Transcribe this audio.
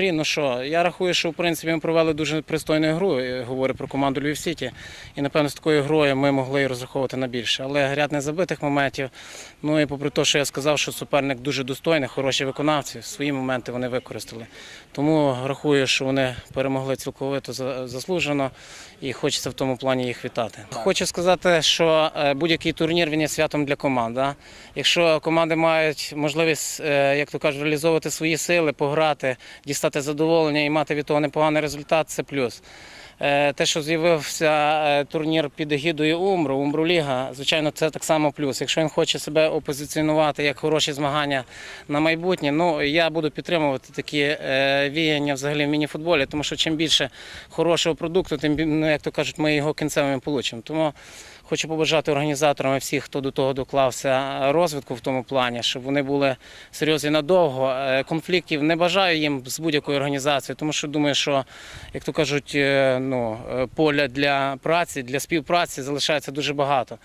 Ну що, я рахую, що в принципі ми провели дуже пристойну гру. Говорю про команду Львів Сіті. І напевно з такою грою ми могли і розраховувати на більше. Але ряд незабитих моментів. Ну і попри те, що я сказав, що суперник дуже достойний, хороші виконавці, свої моменти вони використали. Тому рахую, що вони перемогли цілковито заслужено і хочеться в тому плані їх вітати. Хочу сказати, що е, будь-який турнір він є святом для команд. Да? Якщо команди мають можливість, е, як то кажуть, реалізовувати свої сили, пограти, дістати задоволення і мати від того непоганий результат, це плюс. Е, Те, що з'явився е, турнір під егідою Умру, Умбру-ліга, звичайно, це так само плюс. Якщо він хоче себе опозиціонувати як хороші змагання на майбутнє, ну я буду підтримувати такі е, віяння взагалі в мініфутболі, тому що чим більше хорошого продукту, тим ну, як то кажуть, ми його кінцевим получимо. Тому хочу побажати організаторам і всіх, хто до того доклався розвитку в тому плані, щоб вони були серйозні надовго. Конфліктів не бажаю їм з будь-якою організацією, тому що думаю, що як то кажуть, ну поля для праці, для співпраці залишається дуже багато.